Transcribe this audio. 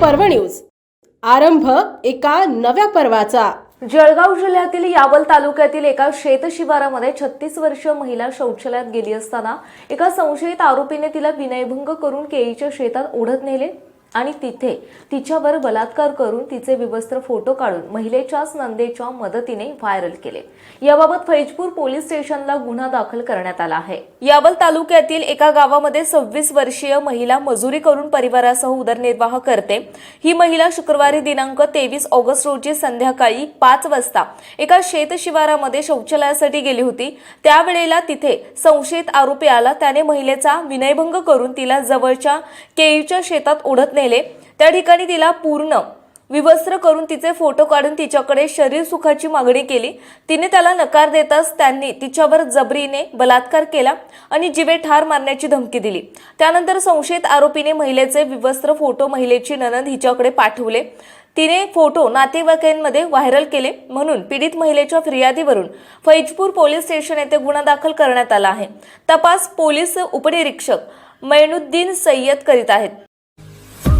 पर्व न्यूज. आरंभ एका नव्या पर्वाचा. जळगाव जिल्ह्यातील यावल तालुक्यातील एका शेत शिवारामध्ये छत्तीस वर्षीय महिला शौचालयात गेली असताना एका संशयित आरोपीने तिला विनयभंग करून केळीच्या शेतात ओढत नेले. आणि तिथे तिच्यावर बलात्कार करून तिचे विवस्त्र फोटो काढून महिलेच्याच नंदेच्या मदतीने व्हायरल केले. याबाबत फैजपूर पोलीस स्टेशनला गुन्हा दाखल करण्यात आला आहे. यावल तालुक्यातील एका गावामध्ये सव्वीस वर्षीय महिला मजुरी करून परिवारासह उदरनिर्वाह करते. ही महिला शुक्रवारी दिनांक तेवीस ऑगस्ट रोजी संध्याकाळी पाच वाजता एका शेत शिवारामध्ये शौचालयासाठी गेली होती. त्यावेळेला तिथे संशयित आरोपी आला. त्याने महिलेचा विनयभंग करून तिला जवळच्या केळीच्या शेतात ओढत नेले त्या ठिकाणी तिला पूर्ण विवस्त्र करून तिचे फोटो काढून तिच्याकडे शरीर सुखाची मागणी केली. तिने त्याला नकार देताच त्यांनी तिच्यावर जबरीने बलात्कार केला आणि जिवे ठार मारण्याची धमकी दिली. त्यानंतर संशयित आरोपीने महिलेचे विवस्त्र फोटो महिलेची ननद हिच्याकडे पाठवले. तिने फोटो नातेवाईकांमध्ये व्हायरल केले म्हणून पीडित महिलेच्या फिर्यादीवरून फैजपूर पोलीस स्टेशन येथे गुन्हा दाखल करण्यात आला आहे. तपास पोलीस उपनिरीक्षक मैनुद्दीन सय्यद करीत आहेत.